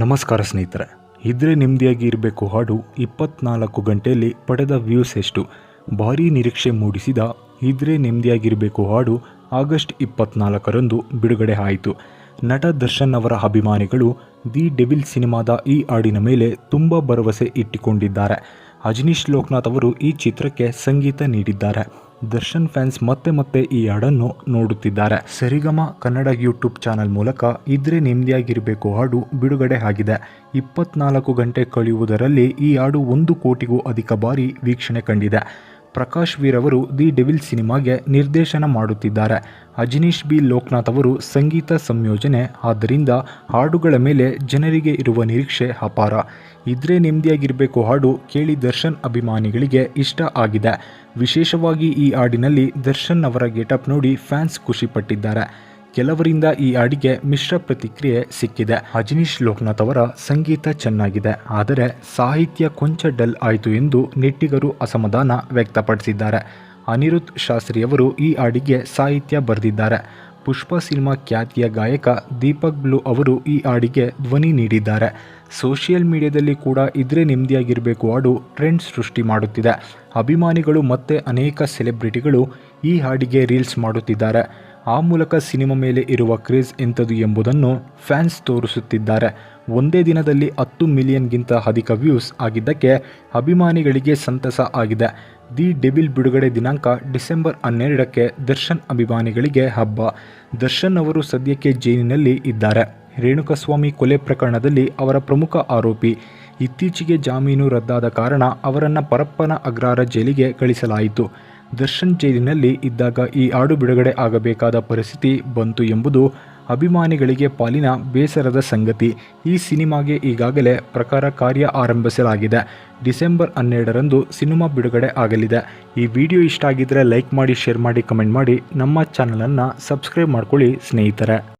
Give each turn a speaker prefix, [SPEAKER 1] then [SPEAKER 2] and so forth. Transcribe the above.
[SPEAKER 1] ನಮಸ್ಕಾರ ಸ್ನೇಹಿತರೆ. ಇದ್ರೆ ನೆಮ್ಮದಿಯಾಗಿ ಇರಬೇಕು ಹಾಡು ಇಪ್ಪತ್ನಾಲ್ಕು ಗಂಟೆಯಲ್ಲಿ ಪಡೆದ ವ್ಯೂಸ್ ಎಷ್ಟು? ಭಾರೀ ನಿರೀಕ್ಷೆ ಮೂಡಿಸಿದ ಇದ್ರೆ ನೆಮ್ಮದಿಯಾಗಿರಬೇಕು ಹಾಡು ಆಗಸ್ಟ್ ಇಪ್ಪತ್ನಾಲ್ಕರಂದು ಬಿಡುಗಡೆ ಆಯಿತು. ನಟ ದರ್ಶನ್ ಅವರ ಅಭಿಮಾನಿಗಳು ದಿ ಡೆವಿಲ್ ಸಿನಿಮಾದ ಈ ಹಾಡಿನ ಮೇಲೆ ತುಂಬ ಭರವಸೆ ಇಟ್ಟುಕೊಂಡಿದ್ದಾರೆ. ಅಜನೀಶ್ ಲೋಕನಾಥ್ ಅವರು ಈ ಚಿತ್ರಕ್ಕೆ ಸಂಗೀತ ನೀಡಿದ್ದಾರೆ. ದರ್ಶನ್ ಫ್ಯಾನ್ಸ್ ಮತ್ತೆ ಮತ್ತೆ ಈ ಹಾಡನ್ನು ನೋಡುತ್ತಿದ್ದಾರೆ. ಸರಿಗಮ ಕನ್ನಡ ಯೂಟ್ಯೂಬ್ ಚಾನಲ್ ಮೂಲಕ ಇದ್ರೆ ನೆಮ್ಮದಿಯಾಗಿರಬೇಕು ಹಾಡು ಬಿಡುಗಡೆ ಆಗಿದೆ. ಇಪ್ಪತ್ನಾಲ್ಕು ಗಂಟೆ ಕಳೆಯುವುದರಲ್ಲಿ ಈ ಹಾಡು ಒಂದು ಕೋಟಿಗೂ ಅಧಿಕ ಬಾರಿ ವೀಕ್ಷಣೆ ಕಂಡಿದೆ. ಪ್ರಕಾಶ್ ವೀರ್ ಅವರು ದಿ ಡೆವಿಲ್ ಸಿನಿಮಾಗೆ ನಿರ್ದೇಶನ ಮಾಡುತ್ತಿದ್ದಾರೆ. ಅಜನೀಶ್ ಬಿ. ಲೋಕನಾಥ್ ಅವರು ಸಂಗೀತ ಸಂಯೋಜನೆ, ಆದ್ದರಿಂದ ಹಾಡುಗಳ ಮೇಲೆ ಜನರಿಗೆ ಇರುವ ನಿರೀಕ್ಷೆ ಅಪಾರ. ಇದ್ರೆ ನೆಮ್ಮದಿಯಾಗಿರಬೇಕು ಹಾಡು ಕೇಳಿ ದರ್ಶನ್ ಅಭಿಮಾನಿಗಳಿಗೆ ಇಷ್ಟ ಆಗಿದೆ. ವಿಶೇಷವಾಗಿ ಈ ಹಾಡಿನಲ್ಲಿ ದರ್ಶನ್ ಅವರ ಗೆಟಪ್ ನೋಡಿ ಫ್ಯಾನ್ಸ್ ಖುಷಿಪಟ್ಟಿದ್ದಾರೆ. ಕೆಲವರಿಂದ ಈ ಹಾಡಿಗೆ ಮಿಶ್ರ ಪ್ರತಿಕ್ರಿಯೆ ಸಿಕ್ಕಿದೆ. ಅಜನೀಶ್ ಲೋಕನಾಥ್ ಅವರ ಸಂಗೀತ ಚೆನ್ನಾಗಿದೆ, ಆದರೆ ಸಾಹಿತ್ಯ ಕೊಂಚ ಡಲ್ ಆಯಿತು ಎಂದು ನೆಟ್ಟಿಗರು ಅಸಮಾಧಾನ ವ್ಯಕ್ತಪಡಿಸಿದ್ದಾರೆ. ಅನಿರುದ್ಧ್ ಶಾಸ್ತ್ರಿಯವರು ಈ ಹಾಡಿಗೆ ಸಾಹಿತ್ಯ ಬರೆದಿದ್ದಾರೆ. ಪುಷ್ಪ ಸಿನಿಮಾ ಖ್ಯಾತಿಯ ಗಾಯಕ ದೀಪಕ್ ಬ್ಲೂ ಅವರು ಈ ಹಾಡಿಗೆ ಧ್ವನಿ ನೀಡಿದ್ದಾರೆ. ಸೋಷಿಯಲ್ ಮೀಡಿಯಾದಲ್ಲಿ ಕೂಡ ಇದ್ರೆ ನೆಮ್ಮದಿಯಾಗಿರಬೇಕು ಹಾಡು ಟ್ರೆಂಡ್ ಸೃಷ್ಟಿ ಮಾಡುತ್ತಿದೆ. ಅಭಿಮಾನಿಗಳು ಮತ್ತೆ ಅನೇಕ ಸೆಲೆಬ್ರಿಟಿಗಳು ಈ ಹಾಡಿಗೆ ರೀಲ್ಸ್ ಮಾಡುತ್ತಿದ್ದಾರೆ. ಆ ಮೂಲಕ ಸಿನಿಮಾ ಮೇಲೆ ಇರುವ ಕ್ರೇಜ್ ಎಂಥದ್ದು ಎಂಬುದನ್ನು ಫ್ಯಾನ್ಸ್ ತೋರಿಸುತ್ತಿದ್ದಾರೆ. ಒಂದೇ ದಿನದಲ್ಲಿ ಹತ್ತು ಮಿಲಿಯನ್ಗಿಂತ ಅಧಿಕ ವ್ಯೂಸ್ ಆಗಿದ್ದಕ್ಕೆ ಅಭಿಮಾನಿಗಳಿಗೆ ಸಂತಸ ಆಗಿದೆ. ದಿ ಡೆವಿಲ್ ಬಿಡುಗಡೆ ದಿನಾಂಕ ಡಿಸೆಂಬರ್ ಹನ್ನೆರಡಕ್ಕೆ ದರ್ಶನ್ ಅಭಿಮಾನಿಗಳಿಗೆ ಹಬ್ಬ. ದರ್ಶನ್ ಅವರು ಸದ್ಯಕ್ಕೆ ಜೈಲಿನಲ್ಲಿ ಇದ್ದಾರೆ. ರೇಣುಕಸ್ವಾಮಿ ಕೊಲೆ ಪ್ರಕರಣದಲ್ಲಿ ಅವರ ಪ್ರಮುಖ ಆರೋಪಿ. ಇತ್ತೀಚೆಗೆ ಜಾಮೀನು ರದ್ದಾದ ಕಾರಣ ಅವರನ್ನು ಪರಪ್ಪನ ಅಗ್ರಾರ ಜೈಲಿಗೆ ಕಳಿಸಲಾಯಿತು. ದರ್ಶನ್ ಜೈಲಿನಲ್ಲಿ ಇದ್ದಾಗ ಈ ಹಾಡು ಬಿಡುಗಡೆ ಆಗಬೇಕಾದ ಪರಿಸ್ಥಿತಿ ಬಂತು ಎಂಬುದು ಅಭಿಮಾನಿಗಳಿಗೆ ಪಾಲಿನ ಬೇಸರದ ಸಂಗತಿ. ಈ ಸಿನಿಮಾಗೆ ಈಗಾಗಲೇ ಪ್ರಕಾರ ಕಾರ್ಯ ಆರಂಭಿಸಲಾಗಿದೆ. ಡಿಸೆಂಬರ್ ಹನ್ನೆರಡರಂದು ಸಿನಿಮಾ ಬಿಡುಗಡೆ ಆಗಲಿದೆ. ಈ ವಿಡಿಯೋ ಇಷ್ಟ ಆಗಿದ್ದರೆ ಲೈಕ್ ಮಾಡಿ, ಶೇರ್ ಮಾಡಿ, ಕಮೆಂಟ್ ಮಾಡಿ ನಮ್ಮ ಚಾನಲನ್ನು ಸಬ್ಸ್ಕ್ರೈಬ್ ಮಾಡ್ಕೊಳ್ಳಿ ಸ್ನೇಹಿತರೆ.